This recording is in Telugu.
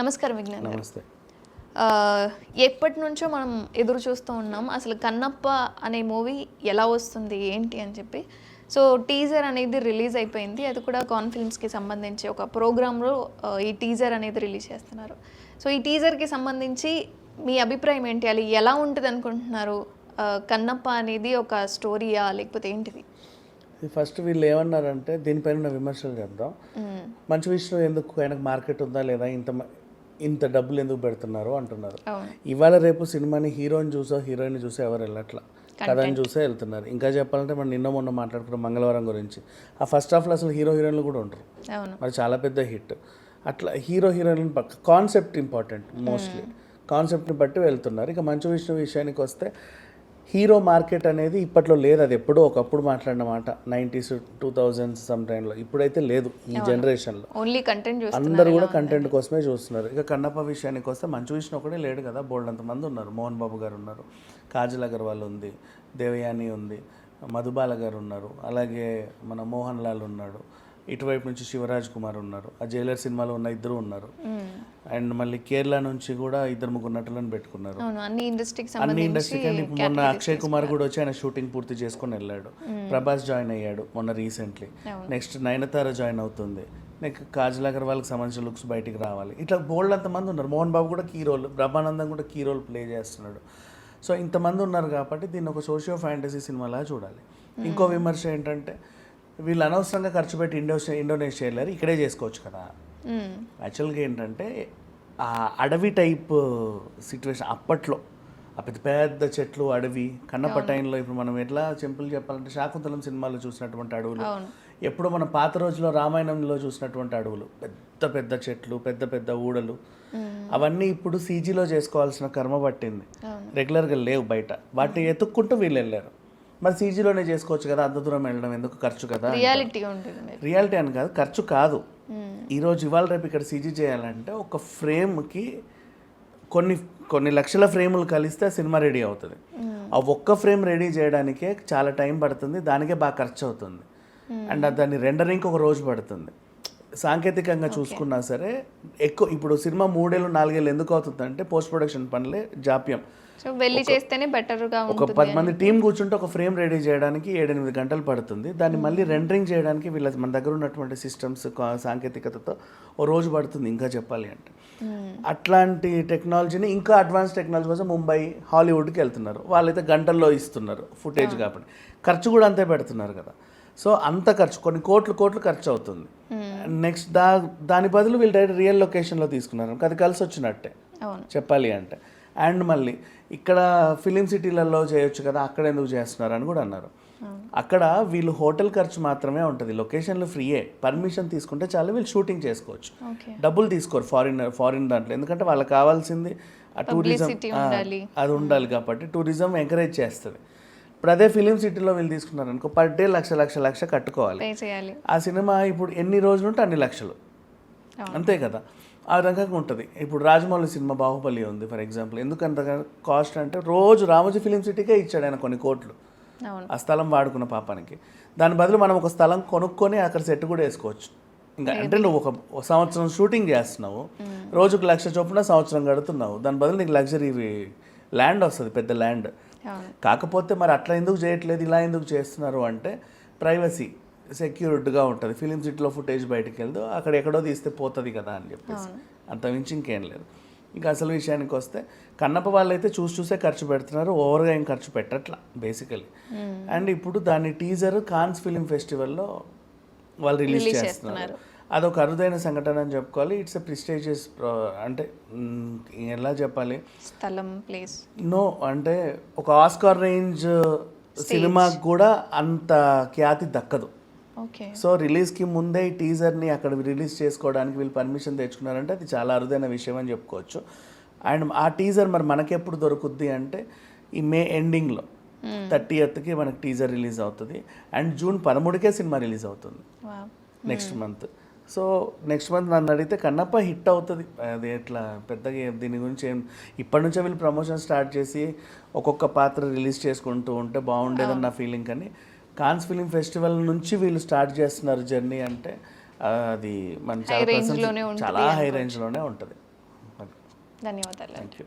నమస్కారం విజ్ఞాన్ నమస్తే. ఎప్పటి నుంచో మనం ఎదురు చూస్తూ ఉన్నాం. అసలు కన్నప్ప అనే మూవీ ఎలా వస్తుంది ఏంటి అని చెప్పి. సో టీజర్ అనేది రిలీజ్ అయిపోయింది. అది కూడా కాన్ ఫిల్మ్స్కి సంబంధించి ఒక ప్రోగ్రాంలో ఈ టీజర్ అనేది రిలీజ్ చేస్తున్నారు. సో ఈ టీజర్కి సంబంధించి మీ అభిప్రాయం ఏంటి? అది ఎలా ఉంటుంది అనుకుంటున్నారు? కన్నప్ప అనేది ఒక స్టోరీయా లేకపోతే ఏంటిది? ఫస్ట్ వీళ్ళు ఏమన్నారంటే దీనిపైన ఉన్న విమర్శలు చేద్దాం. మంచి విషయం ఎందుకు ఆయనకు మార్కెట్ ఉందా లేదా? ఇంత ఇంత డబ్బులు ఎందుకు పెడుతున్నారు అంటున్నారు. ఇవాళ రేపు సినిమాని హీరోని చూసో హీరోయిన్ చూసో ఎవరు వెళ్ళట్లా? కథని చూసే వెళ్తున్నారు. ఇంకా చెప్పాలంటే మనం నిన్న మొన్న మాట్లాడుకున్న మంగళవారం గురించి. ఆ ఫస్ట్ హాఫ్లో అసలు హీరో హీరోయిన్లు కూడా ఉంటారు మరి చాలా పెద్ద హిట్. అట్లా హీరో హీరోయిన్ పక్క కాన్సెప్ట్ ఇంపార్టెంట్ మోస్ట్లీ కాన్సెప్ట్ని బట్టి వెళ్తున్నారు. ఇక మంచి విషయం విషయానికి వస్తే హీరో మార్కెట్ అనేది ఇప్పట్లో లేదు. అది ఎప్పుడో ఒకప్పుడు మాట్లాడిన మాట. నైంటీస్ టూ థౌజండ్స్ సమ్ టైంలో. ఇప్పుడైతే లేదు ఈ జనరేషన్లో. ఓన్లీ కంటెంట్ అందరూ కూడా కంటెంట్ కోసమే చూస్తున్నారు. ఇక కన్నప్ప విషయానికి వస్తే మంచు విష్ణు ఒకడే లేడు కదా. బోల్డ్ అంతమంది ఉన్నారు. మోహన్ బాబు గారు ఉన్నారు. కాజల్ అగర్వాల్ ఉంది. దేవయాని ఉంది. మధుబాల గారు ఉన్నారు. అలాగే మన మోహన్ లాల్ ఉన్నాడు. ఇటువైపు నుంచి శివరాజ్ కుమార్ ఉన్నారు. ఆ జైలర్ సినిమాలో ఉన్న ఇద్దరు ఉన్నారు. అండ్ మళ్ళీ కేరళ నుంచి కూడా ఇద్దరు ముగ్గురు నటులను పెట్టుకున్నారు. అన్ని ఇండస్ట్రీకి అన్ని ఇండస్ట్రీకి మొన్న అక్షయ్ కుమార్ కూడా వచ్చి ఆయన షూటింగ్ పూర్తి చేసుకొని వెళ్ళాడు. ప్రభాస్ జాయిన్ అయ్యాడు మొన్న రీసెంట్లీ. నెక్స్ట్ నయనతార జాయిన్ అవుతుంది. నెక్స్ట్ కాజల్ అగర్వాల్కి సంబంధించిన లుక్స్ బయటికి రావాలి. ఇట్లా బోల్డ్ అంతమంది ఉన్నారు. మోహన్ బాబు కూడా కీ రోల్ బ్రహ్మానందం కూడా కీ రోల్ ప్లే చేస్తున్నాడు. సో ఇంతమంది ఉన్నారు కాబట్టి దీన్ని ఒక సోషియో ఫ్యాంటసీ సినిమాలా చూడాలి. ఇంకో విమర్శ ఏంటంటే వీళ్ళు అనవసరంగా ఖర్చు పెట్టి ఇండోనేషియా ఇండోనేషియా వెళ్ళారు ఇక్కడే చేసుకోవచ్చు కదా. యాక్చువల్గా ఏంటంటే ఆ అడవి టైప్ సిచ్యువేషన్ అప్పట్లో ఆ పెద్ద పెద్ద చెట్లు అడవి కన్నప్ప టైంలో ఇప్పుడు మనం ఎట్లా సింపుల్ చెప్పాలంటే శాకుంతలం సినిమాలో చూసినటువంటి అడవులు ఎప్పుడు మన పాత రోజుల్లో రామాయణంలో చూసినటువంటి అడవులు పెద్ద పెద్ద చెట్లు పెద్ద పెద్ద ఊడలు అవన్నీ ఇప్పుడు సీజీలో చేసుకోవాల్సిన కర్మ పట్టింది. రెగ్యులర్గా లేవు బయట. వాటిని ఎత్తుక్కుంటూ వీళ్ళు వెళ్ళారు. మరి సీజీలోనే చేసుకోవచ్చు కదా అంత దూరం వెళ్ళడం ఎందుకు ఖర్చు కదా రియాలిటీ ఉంటుంది రియాలిటీ అని కాదు ఖర్చు కాదు. మ్మ్. ఈరోజు ఇవాళ రేపు ఇక్కడ సీజీ చేయాలంటే ఒక ఫ్రేమ్కి కొన్ని కొన్ని లక్షల ఫ్రేములు కలిస్తే సినిమా రెడీ అవుతుంది. ఆ ఒక్క ఫ్రేమ్ రెడీ చేయడానికే చాలా టైం పడుతుంది దానికే బాగా ఖర్చు అవుతుంది. అండ్ దాన్ని రెండరింగ్ ఒక రోజు పడుతుంది. సాంకేతికంగా చూసుకున్నా సరే ఎక్కువ ఇప్పుడు సినిమా మూడేళ్ళు నాలుగేళ్ళు ఎందుకు అవుతుందంటే పోస్ట్ ప్రొడక్షన్ పనులే జాప్యం. సో వెళ్ళి చేస్తేనే బెటర్గా ఒక పది మంది టీం కూర్చుంటే ఒక ఫ్రేమ్ రెడీ చేయడానికి ఏడెనిమిది గంటలు పడుతుంది. దాన్ని మళ్ళీ రెండరింగ్ చేయడానికి వీళ్ళ మన దగ్గర ఉన్నటువంటి సిస్టమ్స్ సాంకేతికతతో ఓ రోజు పడుతుంది ఇంకా చెప్పాలి అంటే. మ్మ్. అట్లాంటి టెక్నాలజీని ఇంకా అడ్వాన్స్ టెక్నాలజీ కోసం ముంబై హాలీవుడ్కి వెళ్తున్నారు. వాళ్ళైతే గంటల్లో ఇస్తున్నారు ఫుటేజ్ కాబట్టి. ఖర్చు కూడా అంతే పెడుతున్నారు కదా. సో అంత ఖర్చు కొన్ని కోట్లు కోట్లు ఖర్చు అవుతుంది. నెక్స్ట్ దా దాని బదులు వీళ్ళు డైరెక్ట్ రియల్ లొకేషన్లో తీసుకున్నారు. అది కలిసి వచ్చినట్టే చెప్పాలి అంటే. అండ్ మళ్ళీ ఇక్కడ ఫిలిం సిటీలలో చేయొచ్చు కదా అక్కడ ఎందుకు చేస్తున్నారు అని కూడా అన్నారు. అక్కడ వీళ్ళు హోటల్ ఖర్చు మాత్రమే ఉంటుంది లొకేషన్లు ఫ్రీయే పర్మిషన్ తీసుకుంటే చాలు వీళ్ళు షూటింగ్ చేసుకోవచ్చు. డబ్బులు తీసుకోరు ఫారిన్ ఫారిన్ దాంట్లో ఎందుకంటే వాళ్ళకి కావాల్సింది ఆ టూరిజం. అది ఉండాలి కాబట్టి టూరిజం ఎంకరేజ్ చేస్తుంది. ఇప్పుడు అదే ఫిలిం సిటీలో వీళ్ళు తీసుకున్నారు అనుకో పర్ డే లక్ష లక్ష లక్ష కట్టుకోవాలి. ఆ సినిమా ఇప్పుడు ఎన్ని రోజులు ఉంటే అన్ని లక్షలు. అంతే కదా. ఆ రకంగా ఉంటుంది. ఇప్పుడు రాజమౌళి సినిమా బాహుబలి ఉంది ఫర్ ఎగ్జాంపుల్ ఎందుకు అంత కాస్ట్ అంటే రోజు రామోజీ ఫిలిం సిటీకే ఇచ్చాడు ఆయన కొన్ని కోట్లు. ఆ స్థలం వాడుకున్న పాపానికి. దాని బదులు మనం ఒక స్థలం కొనుక్కొని అక్కడ సెట్ కూడా వేసుకోవచ్చు. ఇంకా అంటే నువ్వు ఒక సంవత్సరం షూటింగ్ చేస్తున్నావు. రోజుకు లక్ష చొప్పున సంవత్సరం గడుతున్నావు దాని బదులు నీకు లగ్జరీ ల్యాండ్ వస్తుంది పెద్ద ల్యాండ్ కాకపోతే మరి అట్లా ఎందుకు చేయట్లేదు ఇలా ఎందుకు చేస్తున్నారు అంటే ప్రైవసీ సెక్యూర్డ్గా ఉంటుంది. ఫిలిం సిటీలో ఫుటేజ్ బయటకు వెళ్దు అక్కడ ఎక్కడో తీస్తే పోతుంది కదా అని చెప్పేసి. అంత మించి ఇంకేం లేదు. ఇంకా అసలు విషయానికి వస్తే కన్నప్ప వాళ్ళైతే చూసి చూసే ఖర్చు పెడుతున్నారు ఓవర్గా ఏం ఖర్చు పెట్టట్లా బేసికలీ. అండ్ ఇప్పుడు దాని టీజర్ కాన్స్ ఫిలిం ఫెస్టివల్లో వాళ్ళు రిలీజ్ చేస్తున్నారు. అదొక అరుదైన సంఘటన అని చెప్పుకోవాలి. ఇట్స్ ఎ ప్రిస్టేజియస్ అంటే ఎలా చెప్పాలి? స్థలం ప్లేస్. నో అంటే ఒక ఆస్కార్ రేంజ్ సినిమాకి కూడా అంత ఖ్యాతి దక్కదు. సో రిలీజ్కి ముందే ఈ టీజర్ని అక్కడ రిలీజ్ చేసుకోవడానికి వీళ్ళు పర్మిషన్ తెచ్చుకున్నారంటే అది చాలా అరుదైన విషయం అని చెప్పుకోవచ్చు. అండ్ ఆ టీజర్ మరి మనకెప్పుడు దొరుకుద్ది అంటే ఈ మే ఎండింగ్లో థర్టీ ఎత్కి మనకి టీజర్ రిలీజ్ అవుతుంది. అండ్ జూన్ పదమూడుకే సినిమా రిలీజ్ అవుతుంది. Next month. So next month నన్ను అడిగితే కన్నప్ప హిట్ అవుతుంది. అది ఎట్లా? పెద్దగా దీని గురించి ఏం ఇప్పటి నుంచే వీళ్ళు ప్రమోషన్ స్టార్ట్ చేసి ఒక్కొక్క పాత్ర రిలీజ్ చేసుకుంటూ ఉంటే బాగుండేదని నా ఫీలింగ్ కానీ కాన్స్ ఫిలిం ఫెస్టివల్ నుంచి వీళ్ళు స్టార్ట్ చేస్తున్నారు జర్నీ అంటే అది మన చాలా హై రేంజ్లోనే ఉంటుంది. ధన్యవాదాలు. Thank you